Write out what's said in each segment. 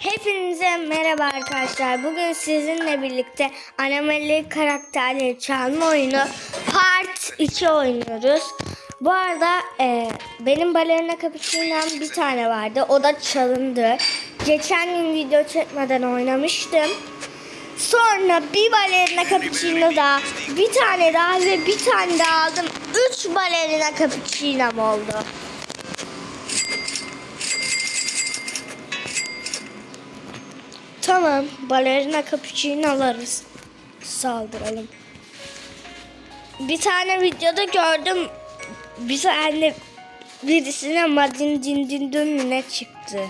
Hepinize merhaba arkadaşlar. Bugün sizinle birlikte animali karakterleri çalma oyunu Part 2 oynuyoruz. Bu arada e, benim balerina cappuccino'm bir tane vardı. O da çalındı. Geçen gün video çekmeden oynamıştım. Sonra bir balerina cappuccino daha, bir tane daha ve bir tane daha aldım. Üç balerina cappuccino'm oldu. Tamam, balerina cappuccino'ları saldıralım. Bir tane videoda gördüm. Bir tane birisine Madin Din Din Dün ne çıktı.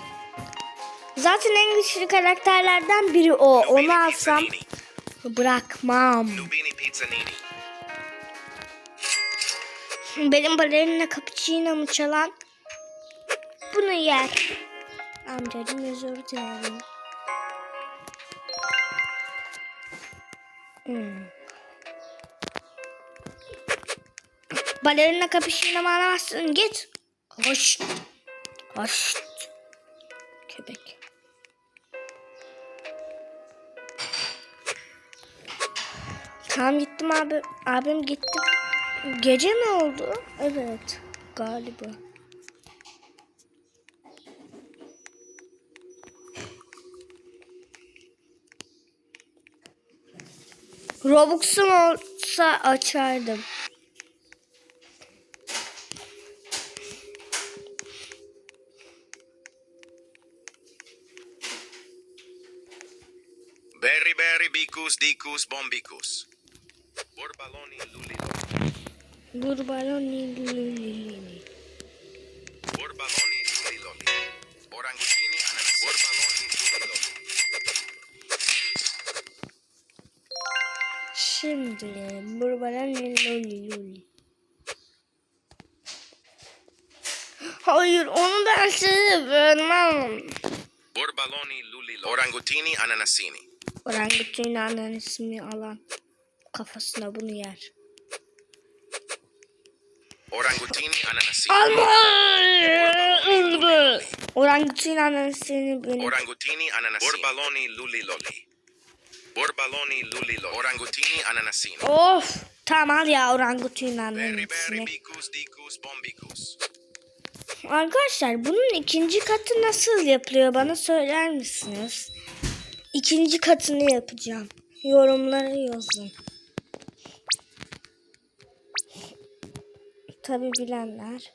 Zaten en güçlü karakterlerden biri o. Onu alsam bırakmam. Benim balerina cappuccino'mu çalan bunu yer. Amcacım özür dilerim. Hmm. Balerina cappuccino'mu alamazsın. Git. Hoş. Hoş. Köpek. Tamam gittim abi. Abim gitti. Gece mi oldu? Evet. Galiba. Robux'um olsa açardım. Berry Berry Bicus Dicus Bombicus. Borbaloni Lulilo. Burbaloni lulilini. Şimdi burbaloni luliluli. Hayır onu ben size vermem. Borbaloni Lulilo. Orangutini ananasini. Orangutan annen ismini alan kafasına bunu yer. Orangutini ananasini. Alma! Orangutan annesini beni Orangutini ananasini. Borbaloni Luliloli. Borbaloni Lulilo. Orangutini ananasini. Of! Tamam al ya Dicus Bombicus. Arkadaşlar bunun ikinci katı nasıl yapılıyor bana söyler misiniz? İkinci katını yapacağım. Yorumlara yazın. Tabi bilenler.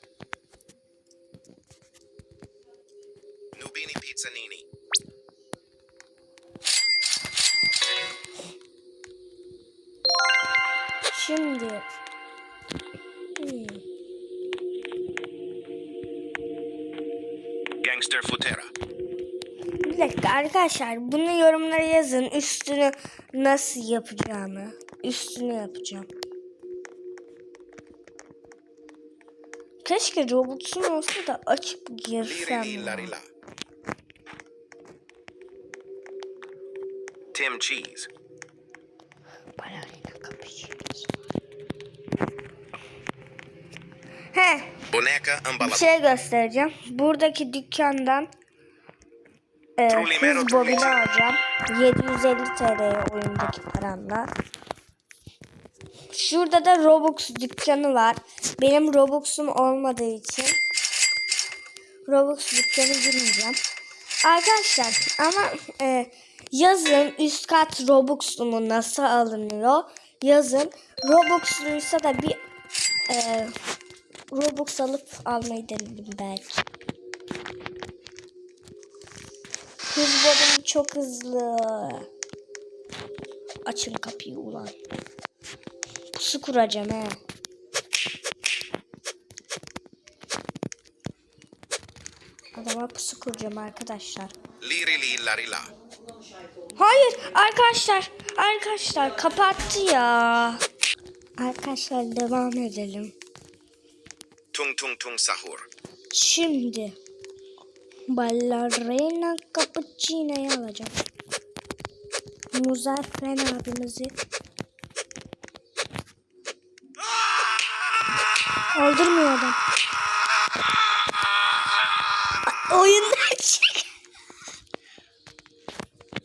Şimdi. Hmm. Gangster Futera. Bir dakika arkadaşlar bunu yorumlara yazın. Üstünü nasıl yapacağımı. Üstünü yapacağım. Keşke Robux'un olsa da açıp girsem. Tim Cheese. Cappuccino's. Boneca bir Ambala. şey göstereceğim. Buradaki dükkandan e, hız bobini alacağım. 750 TL'ye oyundaki paramla. Şurada da Robux dükkanı var. Benim Robux'um olmadığı için Robux dükkanı girmeyeceğim. Arkadaşlar ama e, yazın üst kat Robux'umu nasıl alınıyor? Yazın Robux'luysa da bir e, Robux alıp almayı denedim belki. Hız bobum çok hızlı. Açın kapıyı ulan. Pusu kuracağım he. Adama pusu kuracağım arkadaşlar. Hayır arkadaşlar. Arkadaşlar kapattı ya. Arkadaşlar devam edelim. Tung Tung Tung Sahur. Şimdi ballerina cappuccino'yu alacağım. Muzaffer abimizi öldürmüyor adam. Oyundan çık.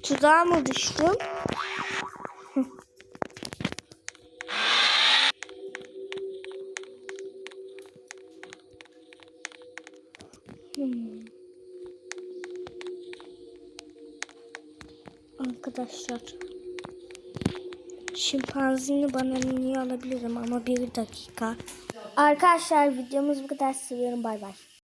Tuzağa mı düştüm? Arkadaşlar. Şimpanzini bananini alabilirim ama bir dakika. Arkadaşlar videomuz bu kadar seviyorum. Bay bay.